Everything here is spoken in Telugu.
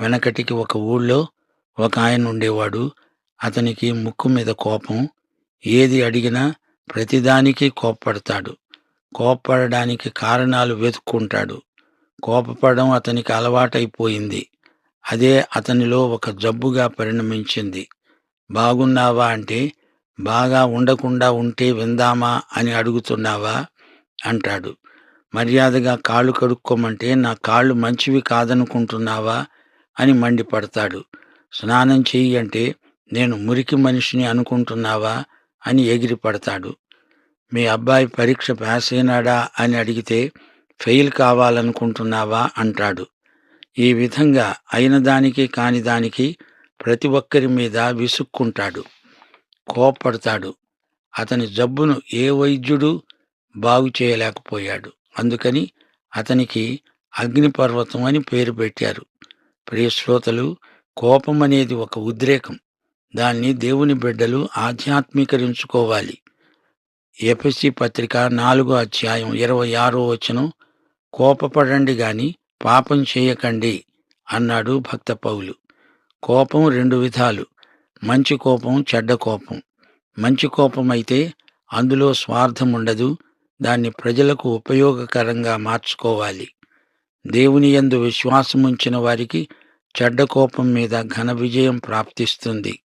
వెనకటికి ఒక ఊళ్ళో ఒక ఆయన ఉండేవాడు. అతనికి ముక్కు మీద కోపం. ఏది అడిగినా ప్రతిదానికి కోప్పడతాడు. కోప్పడడానికి కారణాలు వెతుక్కుంటాడు. కోపపడడం అతనికి అలవాటైపోయింది. అదే అతనిలో ఒక జబ్బుగా పరిణమించింది. బాగున్నావా అంటే బాగా ఉండకుండా ఉంటే విందామా అని అడుగుతున్నావా? అంటాడు. మర్యాదగా కాళ్ళు కడుక్కోమంటే నా కాళ్ళు మంచివి కాదనుకుంటున్నావా? అని మండిపడతాడు. స్నానం చెయ్యి అంటే నేను మురికి మనిషిని అనుకుంటున్నావా? అని ఎగిరిపడతాడు. మీ అబ్బాయి పరీక్ష పాస్ అయినాడా? అని అడిగితే ఫెయిల్ కావాలనుకుంటున్నావా? అంటాడు. ఈ విధంగా అయిన దానికి కాని దానికి ప్రతి ఒక్కరి మీద విసుక్కుంటాడు. కోపడతాడు అతని జబ్బును ఏ వైద్యుడు బాగు చేయలేకపోయాడు. అందుకని అతనికి అగ్నిపర్వతం అని పేరు పెట్టారు. ప్రియ శ్రోతలు కోపం అనేది ఒక ఉద్రేకం. దాన్ని దేవుని బిడ్డలు ఆధ్యాత్మికరించుకోవాలి. ఎఫ్ఎస్సి పత్రిక నాలుగో అధ్యాయం ఇరవై ఆరో వచనం కోపపడండి గాని పాపం చేయకండి అన్నాడు భక్త పౌలు. కోపం రెండు విధాలు మంచి కోపం చెడ్డ కోపం. మంచి కోపం అయితే అందులో స్వార్థం ఉండదు దాన్ని ప్రజలకు ఉపయోగకరంగా మార్చుకోవాలి. దేవుని యందు విశ్వాసముంచిన వారికి చెడ్డ కోపం మీద ఘన విజయం ప్రాప్తిస్తుంది.